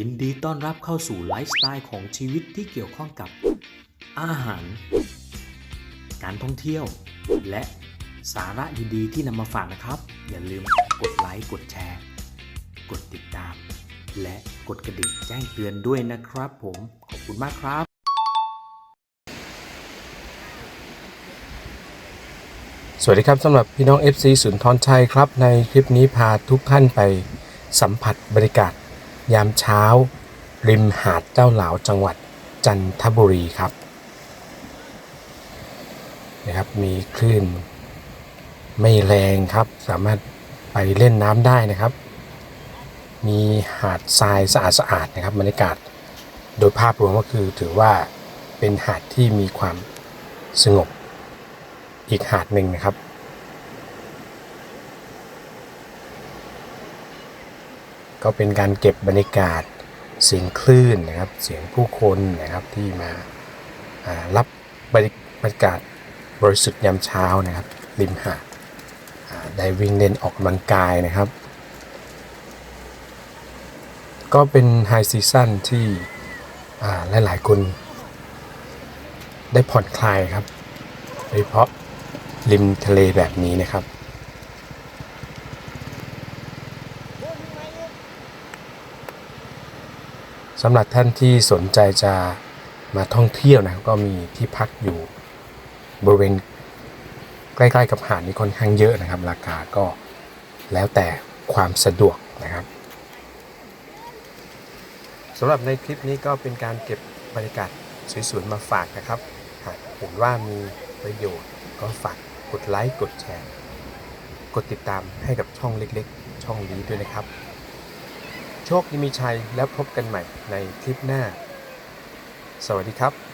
ยินดีต้อนรับเข้าสู่ไลฟ์สไตล์ของชีวิตที่เกี่ยวข้องกับ อาหาร การท่องเที่ยว และสาระดีๆที่นำมาฝากนะครับ อย่าลืมกดไลค์กดแชร์ กดติดตาม และกดกระดิ่งแจ้งเตือนด้วยนะครับ ผมขอบคุณมากครับ สวัสดีครับสำหรับพี่น้อง FC สุนทรชัยครับ ในคลิปนี้พาทุกท่านไปสัมผัสบรรยากาศ ยามเช้า ริมหาดเจ้าเหลาจังหวัดจันทบุรีครับนะครับมีคลื่น ไม่แรงครับ สามารถไปเล่นน้ำได้นะครับ มีหาดทรายสะอาดสะอาดๆนะครับบรรยากาศโดยภาพรวมก็คือถือว่าเป็นหาดที่มีความสงบอีกหาดหนึ่งนะครับ ก็เป็นการเก็บบรรยากาศเสียงคลื่นนะครับ เสียงผู้คนนะครับที่มาารับบรรยากาศบริสุทธิ์ยามเช้านะครับ ริมหาดได้วิ่งเล่นออกกำลังกายนะครับ ก็เป็นไฮซีซั่นที่หลายๆคนได้ผ่อนคลายครับ โดยเฉพาะริมทะเลแบบนี้นะครับ สำหรับท่านที่สนใจจะมาท่องเที่ยวนะก็มีที่พักอยู่บริเวณใกล้ๆกับหาดนี้ค่อนข้างเยอะนะครับ ราคาก็แล้วแต่ความสะดวกนะครับสำหรับในคลิปนี้ก็เป็นการเก็บบรรยากาศสวยๆมาฝากนะครับ หากเห็นว่ามีประโยชน์ก็ฝากกดไลค์กดแชร์ กดติดตามให้กับช่องเล็กๆ ช่องนี้ด้วยนะครับ โชคดีมีชัย แล้วพบกันใหม่ในคลิปหน้า สวัสดีครับ